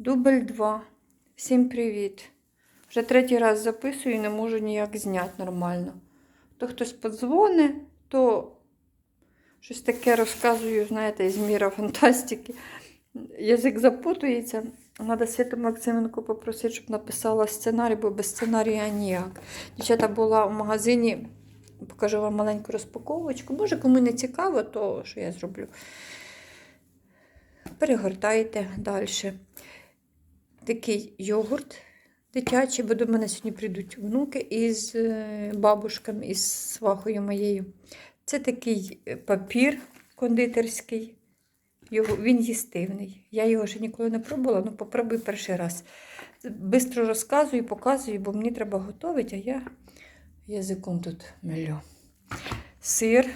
Дубль 2. Всім привіт. Вже третій раз записую і не можу ніяк зняти нормально. То хтось подзвонить, то щось таке розказую, знаєте, із міра фантастики. Язик запутується. Треба Святу Максименко попросити, щоб написала сценарій, бо без сценарія ніяк. Дівчата була в магазині, покажу вам маленьку розпаковочку. Може, кому не цікаво, то що я зроблю. Перегортайте далі. Такий йогурт дитячий, бо до мене сьогодні прийдуть внуки із е, бабушками, із свахою моєю. Це такий е, папір кондитерський. Його, він їстивний. Я його ще ніколи не пробувала, ну попробуй перший раз. Бистро розказую, показую, бо мені треба готувати, а я язиком тут мелю. Сир.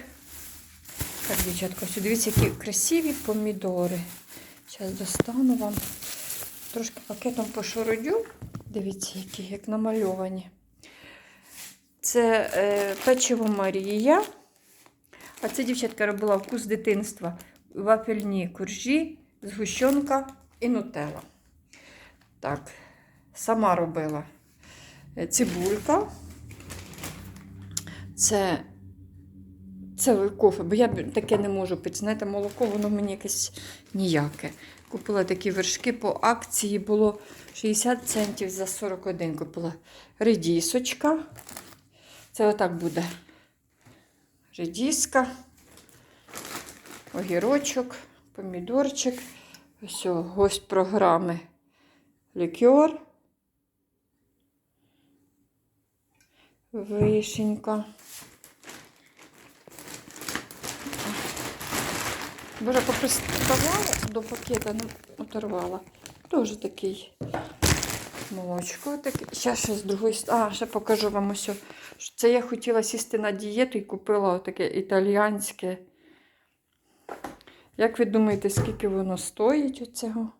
Так, дівчатка, дивіться, які красиві помідори. Зараз достану вам. Трошки пакетом пошородю. Дивіться, які, як намальовані. Це е, печиво Марія. А це дівчатка робила вкус дитинства. Вафельні коржі, згущенка і нутелла. Так, сама робила Е, цибулька. Це, це кофе, бо я таке не можу пити. Знаєте, молоко, воно мені якесь ніяке. Купила такі вершки по акції, було 60 центів за 41 купила. Редісочка. Це отак буде. Редіска, огірочок, помідорчик. Ось гость програми. Лікер. Вишенька. Боже, поприставляла до пакета, не оторвала. Тоже такий молочко. Таке. Ще ще з другої. А, ще покажу вам ось. Це я хотіла сісти на дієту і купила таке італіянське. Як ви думаєте, скільки воно стоїть оцього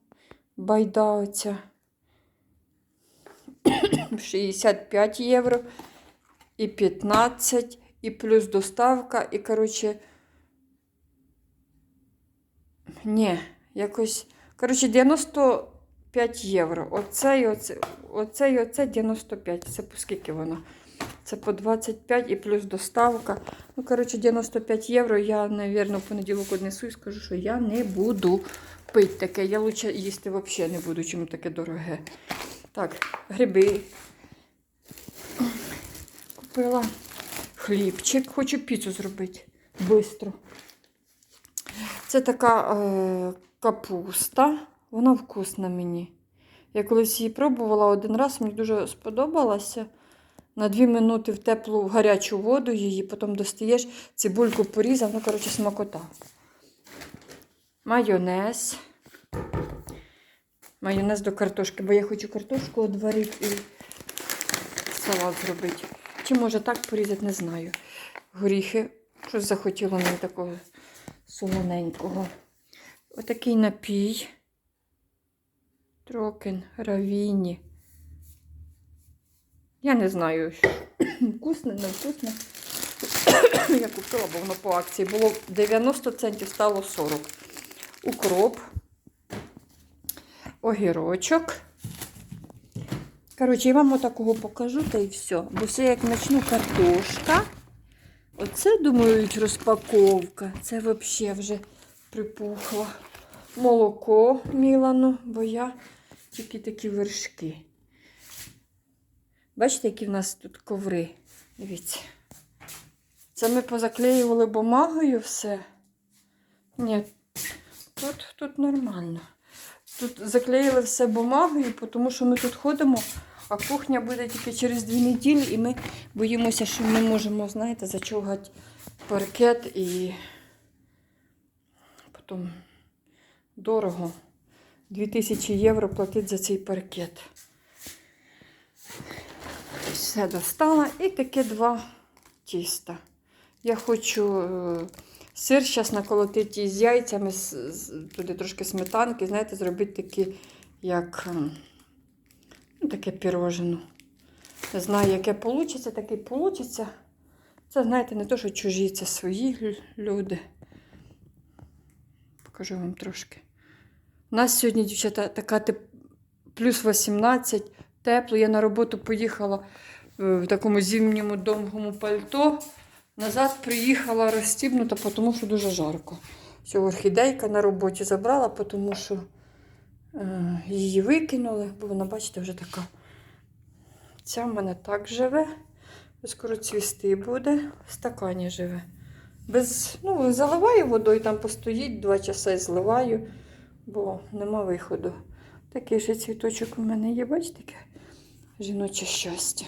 байда оця? 65 євро і 15, і плюс доставка, і, коротше, ні, якось, коротше, 95 євро. Оце і оце, оце і оце 95. Це по скільки воно? Це по 25 і плюс доставка. Ну, коротше, 95 євро. Я, мабуть, в понеділок однесу і скажу, що я не буду пити таке. Я лучше їсти взагалі не буду, чому таке дороге. Так, гриби. Купила хлібчик. Хочу піцу зробити. Бистро. Це така е, капуста. Вона вкусна мені. Я колись її пробувала один раз, мені дуже сподобалася. На дві минути в теплу, в гарячу воду її, потім достаєш, цибульку порізав, ну, коротше, смакота. Майонез. Майонез до картошки, бо я хочу картошку одварити і салат зробити. Чи може так порізати, не знаю. Горіхи. Щось захотіло мені такого солоненького. Отакий напій. Трокен, равіні. Я не знаю, що вкусне, не вкусне. Я купила, бо воно по акції. Було 90 центів, стало 40. Укроп, огірочок. Коротше, я вам отакого покажу, та і все. Бо все як почну картошка. Оце, думаю, розпаковка. Це взагалі вже припухло. Молоко Мілану, бо я тільки такі вершки. Бачите, які в нас тут коври? Дивіться. Це ми позаклеювали бумагою все. Ні, тут, тут нормально. Тут заклеїли все бумагою, тому що ми тут ходимо, а кухня буде тільки через дві неділі, і ми боїмося, що ми можемо, знаєте, зачугати паркет і потім дорого. 2000 євро платить за цей паркет. Все достала. І таке два тіста. Я хочу е, сир зараз наколотити з яйцями, туди трошки сметанки, знаєте, зробити такі, як ем, таке пірожено. Не знаю, яке вийде, таке вийде. Це, знаєте, не то, що чужі, це свої люди. Покажу вам трошки. У нас сьогодні, дівчата, така теп- плюс 18, тепло. Я на роботу поїхала е, в такому зимньому довгому пальто. Назад приїхала розстібнута, тому що дуже жарко. Все, орхідейка на роботі забрала, тому що її викинули, бо вона, бачите, вже така. Ця в мене так живе. Скоро цвісти буде, в стакані живе. Без, ну, заливаю водою, там постоїть два часи зливаю, бо нема виходу. Такий же цвіточок у мене є, бачите, таке жіноче щастя.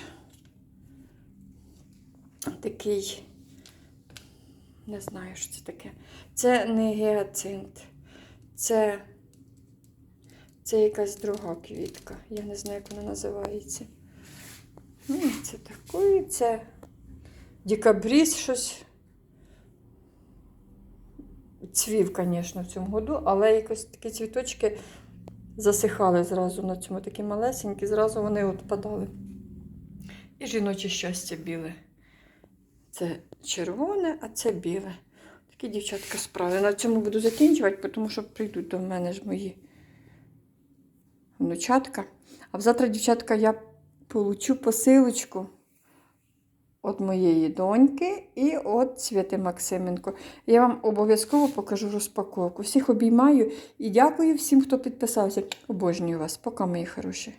Такий, не знаю, що це таке. Це не гіацинт. Це, це якась друга квітка. Я не знаю, як вона називається. Ну, це такий, це декабріс щось. Цвів, звісно, в цьому году, але якось такі цвіточки засихали зразу на цьому, такі малесенькі, зразу вони відпадали. І жіноче щастя біле. Це червоне, а це біле. Такі дівчатка справи. На цьому буду закінчувати, тому що прийдуть до мене ж мої внучатка. А завтра, дівчатка, я получу посилочку від моєї доньки і від Святи Максименко. Я вам обов'язково покажу розпаковку. Всіх обіймаю і дякую всім, хто підписався. Обожнюю вас. Пока, мої хороші.